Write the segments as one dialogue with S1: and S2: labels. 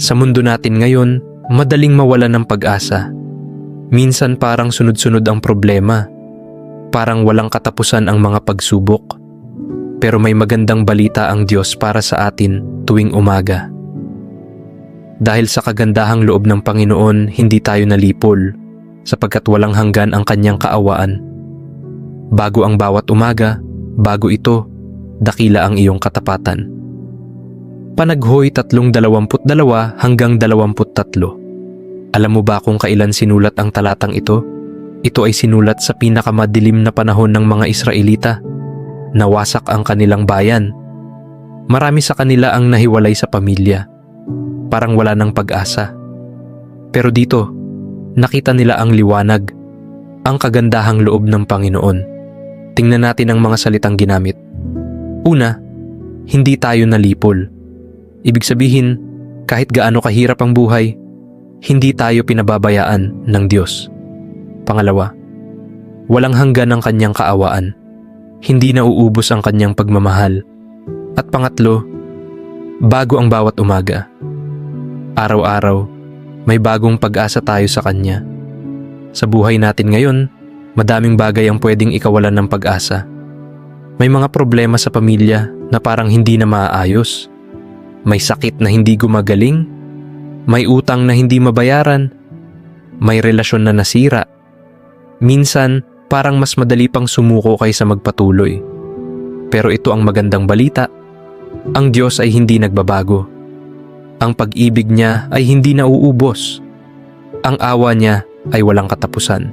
S1: Sa mundo natin ngayon, madaling mawala ng pag-asa. Minsan parang sunod-sunod ang problema. Parang walang katapusan ang mga pagsubok. Pero may magandang balita ang Diyos para sa atin tuwing umaga. Dahil sa kagandahang loob ng Panginoon, hindi tayo nalipol sapagkat walang hanggan ang kanyang kaawaan. Bago ang bawat umaga, bago ito, dakila ang iyong katapatan. Panaghoy 322 hanggang 23. Alam mo ba kung kailan sinulat ang talatang ito? Ito ay sinulat sa pinakamadilim na panahon ng mga Israelita. Nawasak ang kanilang bayan. Marami sa kanila ang nahiwalay sa pamilya. Parang wala ng pag-asa. Pero dito, nakita nila ang liwanag, ang kagandahang loob ng Panginoon. Tingnan natin ang mga salitang ginamit. Una, hindi tayo nalipol. Ibig sabihin, kahit gaano kahirap ang buhay, hindi tayo pinababayaan ng Diyos. Pangalawa, walang hanggan ang kanyang kaawaan. Hindi nauubos ang kanyang pagmamahal. At pangatlo, bago ang bawat umaga. Araw-araw, may bagong pag-asa tayo sa kanya. Sa buhay natin ngayon, madaming bagay ang pwedeng ikawalan ng pag-asa. May mga problema sa pamilya na parang hindi na maaayos. May sakit na hindi gumagaling. May utang na hindi mabayaran. May relasyon na nasira. Minsan, parang mas madali pang sumuko kaysa magpatuloy. Pero ito ang magandang balita. Ang Diyos ay hindi nagbabago. Ang pag-ibig niya ay hindi nauubos. Ang awa niya ay walang katapusan.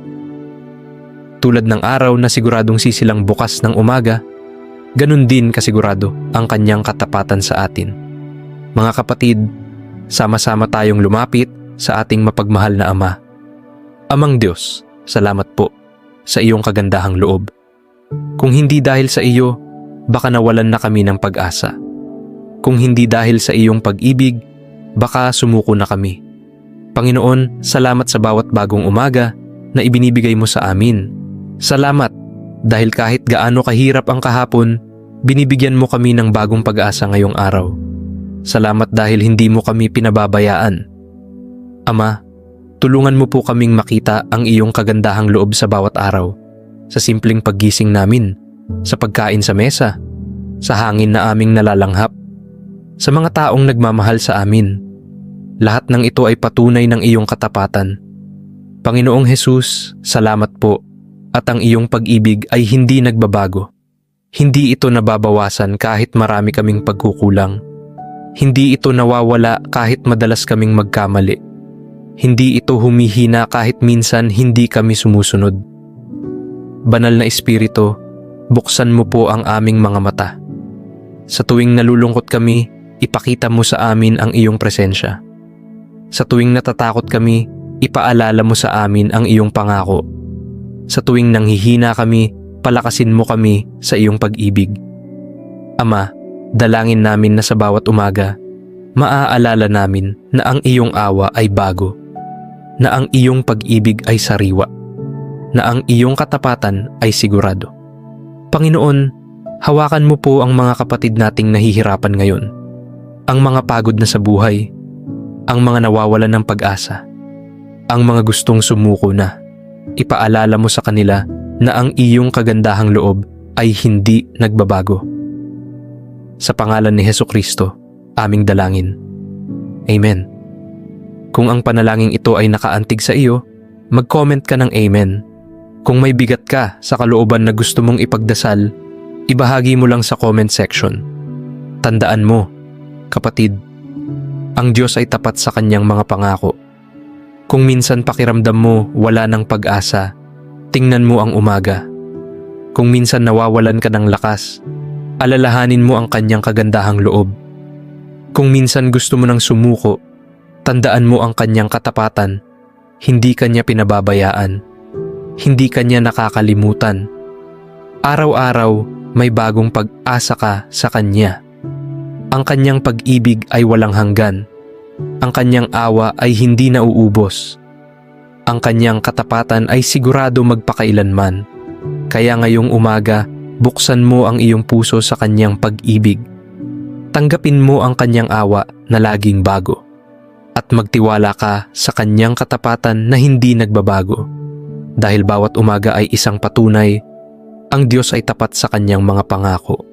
S1: Tulad ng araw na siguradong sisilang bukas ng umaga, ganun din kasigurado ang kanyang katapatan sa atin. Mga kapatid, sama-sama tayong lumapit sa ating mapagmahal na Ama. Amang Diyos, salamat po sa iyong kagandahang loob. Kung hindi dahil sa iyo, baka nawalan na kami ng pag-asa. Kung hindi dahil sa iyong pag-ibig, baka sumuko na kami. Panginoon, salamat sa bawat bagong umaga na ibinibigay mo sa amin. Salamat dahil kahit gaano kahirap ang kahapon, binibigyan mo kami ng bagong pag-asa ngayong araw. Salamat dahil hindi mo kami pinababayaan. Ama, tulungan mo po kaming makita ang iyong kagandahang loob sa bawat araw. Sa simpleng paggising namin, sa pagkain sa mesa, sa hangin na aming nalalanghap, sa mga taong nagmamahal sa amin. Lahat ng ito ay patunay ng iyong katapatan. Panginoong Hesus, salamat po at ang iyong pag-ibig ay hindi nagbabago. Hindi ito nababawasan kahit marami kaming pagkukulang. Hindi ito nawawala kahit madalas kaming magkamali. Hindi ito humihina kahit minsan hindi kami sumusunod. Banal na Espiritu, buksan mo po ang aming mga mata. Sa tuwing nalulungkot kami, ipakita mo sa amin ang iyong presensya. Sa tuwing natatakot kami, ipaalala mo sa amin ang iyong pangako. Sa tuwing nanghihina kami, palakasin mo kami sa iyong pag-ibig. Ama, dalangin namin na sa bawat umaga, maaalala namin na ang iyong awa ay bago, na ang iyong pag-ibig ay sariwa, na ang iyong katapatan ay sigurado. Panginoon, hawakan mo po ang mga kapatid nating nahihirapan ngayon, ang mga pagod na sa buhay, ang mga nawawalan ng pag-asa, ang mga gustong sumuko na. Ipaalala mo sa kanila na ang iyong kagandahang loob ay hindi nagbabago. Sa pangalan ni Heso Kristo, aming dalangin. Amen. Kung ang panalangin ito ay nakaantig sa iyo, mag-comment ka ng Amen. Kung may bigat ka sa kalooban na gusto mong ipagdasal, ibahagi mo lang sa comment section. Tandaan mo, kapatid, ang Diyos ay tapat sa kanyang mga pangako. Kung minsan pakiramdam mo wala ng pag-asa, tingnan mo ang umaga. Kung minsan nawawalan ka ng lakas, alalahanin mo ang kanyang kagandahang loob. Kung minsan gusto mo ng sumuko, tandaan mo ang kanyang katapatan. Hindi kanya pinababayaan. Hindi kanya nakakalimutan. Araw-araw may bagong pag-asa ka sa kanya. Ang kanyang pag-ibig ay walang hanggan. Ang kanyang awa ay hindi nauubos. Ang kanyang katapatan ay sigurado magpakailanman. Kaya ngayong umaga, buksan mo ang iyong puso sa kanyang pag-ibig. Tanggapin mo ang kanyang awa na laging bago. at magtiwala ka sa kanyang katapatan na hindi nagbabago. Dahil bawat umaga ay isang patunay, ang Diyos ay tapat sa kanyang mga pangako.